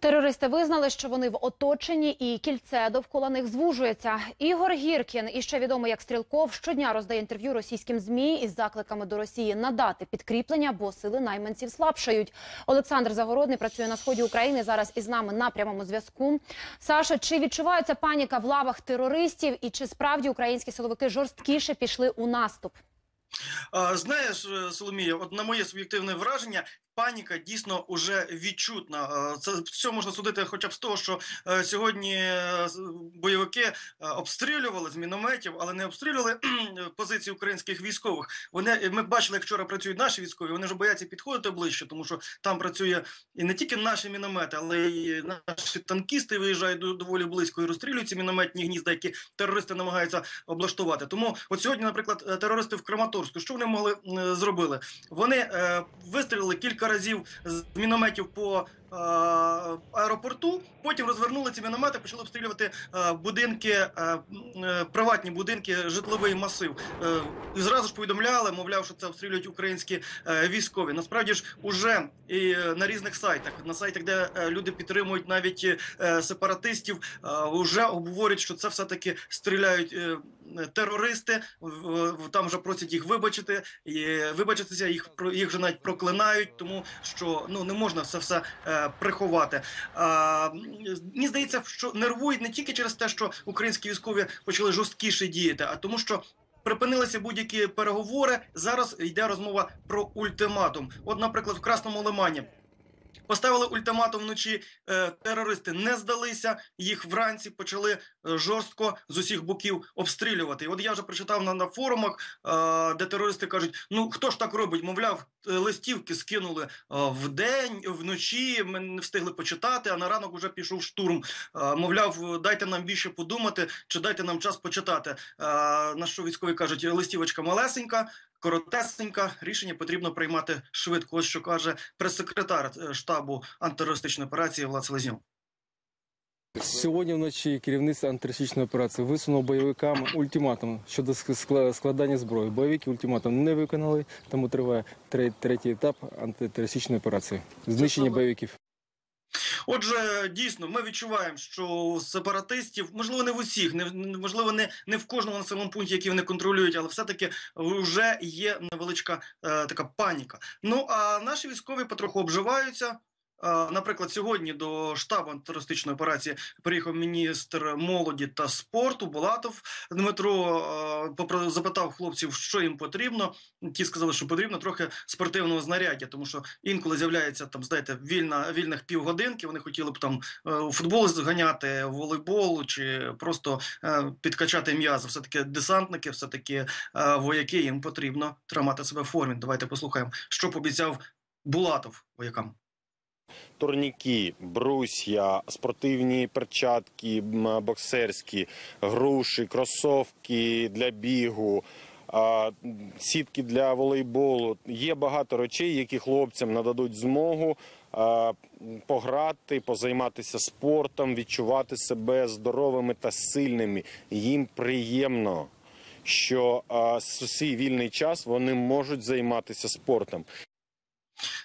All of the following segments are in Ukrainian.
Терористи визнали, що вони в оточенні і кільце довкола них звужується. Ігор Гіркін, і ще відомий як Стрілков, щодня роздає інтерв'ю російським змі із закликами до Росії надати підкріплення, бо сили найманців слабшають. Олександр Загородний працює на сході України. Зараз із нами на прямому зв'язку. Саша, чи відчувається паніка в лавах терористів, і чи справді українські силовики жорсткіше пішли у наступ? Знаєш, е, Соломія, от на моє суб'єктивне враження, паніка дійсно уже відчутна. Це все можна судити, хоча б з того, що е, сьогодні е, бойовики е, обстрілювали з мінометів, але не обстрілювали позиції українських військових. Вони ми бачили, як вчора працюють наші військові. Вони ж бояться підходити ближче, тому що там працює і не тільки наші міномети, але й наші танкісти виїжджають доволі близько і розстрілюють ці мінометні гнізда, які терористи намагаються облаштувати. Тому от сьогодні, наприклад, е, терористи в Краматорську, що вони могли е, зробили? Вони е, вистрілили кілька разів з мінометів по е, аеропорту. Потім розвернули ці міномети, почали обстрілювати е, будинки, е, е, приватні будинки, житловий масив. Е, зразу ж повідомляли, мовляв, що це обстрілюють українські е, військові. Насправді ж уже і на різних сайтах, на сайтах, де е, люди підтримують навіть е, сепаратистів, е, вже обговорюють, що це все таки стріляють. е, Терористи там вже просять їх вибачити, вибачитися їх їх вже навіть проклинають, тому що ну не можна все е, приховати. А, мені здається, що нервують не тільки через те, що українські військові почали жорсткіше діяти, а тому, що припинилися будь-які переговори. Зараз йде розмова про ультиматум. От, наприклад, в Красному Лимані. Поставили ультиматум вночі. Е, терористи не здалися. Їх вранці почали е, жорстко з усіх боків обстрілювати. І от я вже прочитав на, на форумах, е, де терористи кажуть: ну хто ж так робить? Мовляв, листівки скинули е, вдень, вночі. Ми не встигли почитати. А на ранок уже пішов штурм. Мовляв, дайте нам більше подумати, чи дайте нам час почитати. На що військові кажуть, листівочка малесенька. Коротесенька рішення потрібно приймати швидко. Ось що каже прес-секретар е, штабу антитерористичної операції Влад Селезньов. Сьогодні вночі керівництво антитерористичної операції висунуло бойовикам ультиматум щодо скла- складання зброї. Бойовики ультиматум не виконали, тому триває третій етап антитерористичної операції. Знищення бойовиків. Отже, дійсно, ми відчуваємо, що сепаратистів, можливо, не в усіх, не можливо, не, не в кожному населеному пункті, який вони контролюють, але все-таки вже є невеличка е, така паніка. Ну а наші військові потроху обживаються. Наприклад, сьогодні до штабу антитерористичної операції приїхав міністр молоді та спорту Булатов Дмитро. запитав хлопців, що їм потрібно. Ті сказали, що потрібно трохи спортивного знаряддя, тому що інколи з'являється там, знаєте, вільна вільних півгодинки. Вони хотіли б там е, у футбол зганяти, в волейбол чи просто е, підкачати м'язи. Все таки десантники, все таки е, вояки. Їм потрібно тримати себе в формі. Давайте послухаємо, що пообіцяв Булатов воякам. Турніки, брусья, спортивні перчатки, боксерські, груші, кросовки для бігу, сітки для волейболу. Є багато речей, які хлопцям нададуть змогу пограти, позайматися спортом, відчувати себе здоровими та сильними. Їм приємно. Що свій вільний час вони можуть займатися спортом.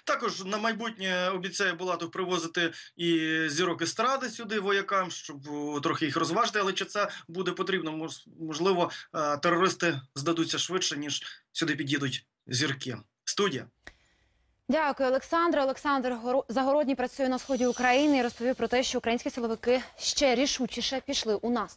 Також на майбутнє обіцяє Булатов привозити і зірок естради сюди воякам, щоб е, трохи їх розважити. Але чи це буде потрібно? Мож- Можливо, е, терористи здадуться швидше, ніж сюди під'їдуть зірки. Студія. Дякую. Олександр Горо- Загородній працює на сході України і розповів про те, що українські силовики ще рішучіше пішли у наступ.